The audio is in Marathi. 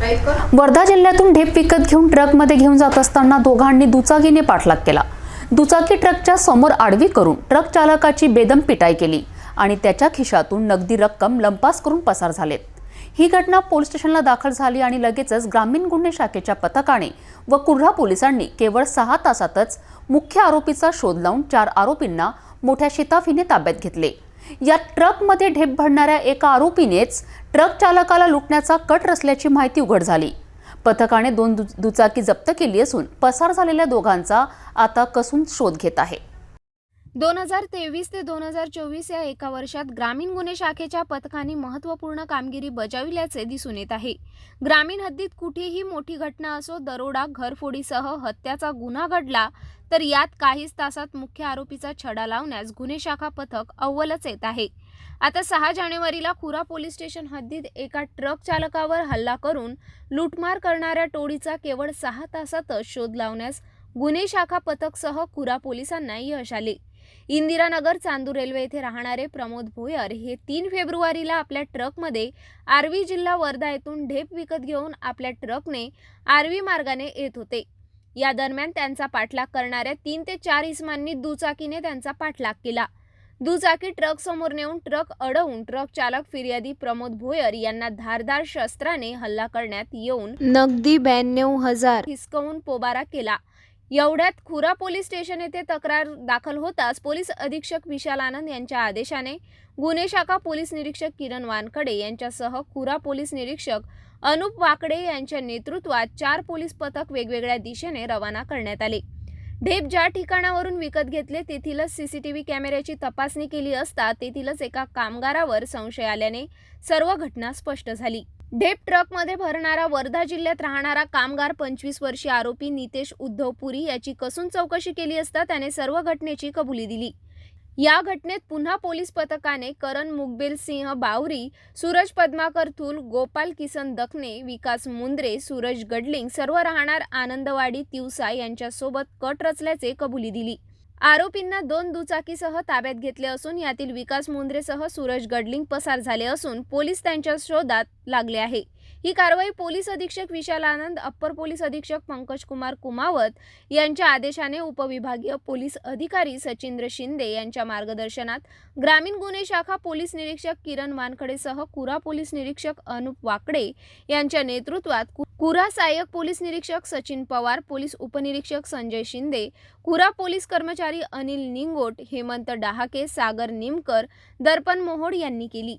वर्धा जिल्ह्यातून ढेप विकत घेऊन ट्रकमध्ये घेऊन जात असताना दोघांनी दुचाकीने पाठलाग केला. दुचाकी ट्रकच्या समोर आडवी करून ट्रक चालकाची बेदम पिटाई केली आणि त्याच्या खिशातून नगदी रक्कम लंपास करून पसार झालेत. ही घटना पोलीस स्टेशनला दाखल झाली आणि लगेचच ग्रामीण गुन्हे शाखेच्या पथकाने व कुर्हा पोलिसांनी केवळ सहा तासातच मुख्य आरोपीचा शोध लावून चार आरोपींना मोठ्या शिताफीने ताब्यात घेतले. या ट्रकमध्ये ढेप भरणाऱ्या एका आरोपीनेच ट्रक चालकाला लुटण्याचा कट रचल्याची माहिती उघड झाली. पथकाने दोन दुचाकी जप्त केली असून पसार झालेल्या दोघांचा आता कसून शोध घेत आहे. दोन हजार तेवीस ते दोन हजार चोवीस या एका वर्षात ग्रामीण गुन्हे शाखेच्या पथकाने महत्त्वपूर्ण कामगिरी बजाविल्याचे दिसून येत आहे. ग्रामीण हद्दीत कुठेही मोठी घटना असो दरोडा घरफोडीसह हत्याचा गुन्हा घडला तर यात काहीच तासात मुख्य आरोपीचा छडा लावण्यास गुन्हे शाखा पथक अव्वलच येत आहे. आता सहा जानेवारीला खुरा पोलीस स्टेशन हद्दीत एका ट्रक चालकावर हल्ला करून लूटमार करणाऱ्या टोळीचा केवळ सहा तासातच शोध लावण्यास गुन्हे शाखा पथकसह खुरा पोलिसांना यश आले. इंदिरानगर चांदूर रेल्वे येथे राहणारे प्रमोद भोयर हे तीन फेब्रुवारीला आपल्या ट्रकमध्ये आर्वी जिल्हा वर्धा येथून ढेप विकत घेऊन आपल्या ट्रकने आर्वी मार्गाने येत होते. या दरम्यान त्यांचा पाठलाग करणाऱ्या तीन ते चार इसमांनी दुचाकीने त्यांचा पाठलाग केला. दुचाकी ट्रक समोर नेऊन ट्रक अडवून ट्रक चालक फिर्यादी प्रमोद भोयर यांना धारदार शस्त्राने हल्ला करण्यात येऊन नगदी ब्याण्णव हजार हिसकवून पोबारा केला. एवढ्यात खुरा पोलीस स्टेशन येथे तक्रार दाखल होताच पोलीस अधीक्षक विशाल आनंद यांच्या आदेशाने गुन्हे शाखा पोलीस निरीक्षक किरण वानखडे यांच्यासह खुरा पोलीस निरीक्षक अनुप वाकडे यांच्या नेतृत्वात चार पोलीस पथक वेगवेगळ्या दिशेने रवाना करण्यात आले. ढेप ज्या ठिकाणावरून विकत घेतले तेथीलच सीसीटीव्ही कॅमेऱ्याची तपासणी केली असता तेथीलच एका कामगारावर संशय आल्याने सर्व घटना स्पष्ट झाली. ढेप ट्रकमध्ये भरणारा वर्धा जिल्ह्यात राहणारा कामगार पंचवीस वर्षीय आरोपी नितेश उद्धव पुरी याची कसून चौकशी केली असता त्याने सर्व घटनेची कबुली दिली. या घटनेत पुन्हा पोलीस पथकाने करण मुकबेल सिंह बावरी सूरज पद्माकर थूल गोपाल किसन दखने विकास मुंद्रे सूरज गडलिंग सर्व राहणार आनंदवाडी तिवसा यांच्यासोबत कट रचल्याचे कबुली दिली. आरोपींना दोन दुचाकीसह ताब्यात घेतले असून यातील विकास मुंद्रेसह सूरज गडलिंग पसार झाले असून पोलीस त्यांच्या शोधात लागले आहे. ही कारवाई पोलीस अधीक्षक विशाल आनंद अप्पर पोलीस अधीक्षक पंकज कुमार कुमावत यांच्या आदेशाने उपविभागीय पोलीस अधिकारी सचिंद्र शिंदे यांच्या मार्गदर्शनात ग्रामीण गुन्हे शाखा पोलीस निरीक्षक किरण वानखडेसह कुरा पोलीस निरीक्षक अनुप वाकडे यांच्या नेतृत्वात कुरा सहाय्यक पोलीस निरीक्षक सचिन पवार पोलीस उपनिरीक्षक संजय शिंदे कुरा पोलीस कर्मचारी अनिल निंगोट हेमंत डहाके सागर निमकर दर्पण मोहोड यांनी केली.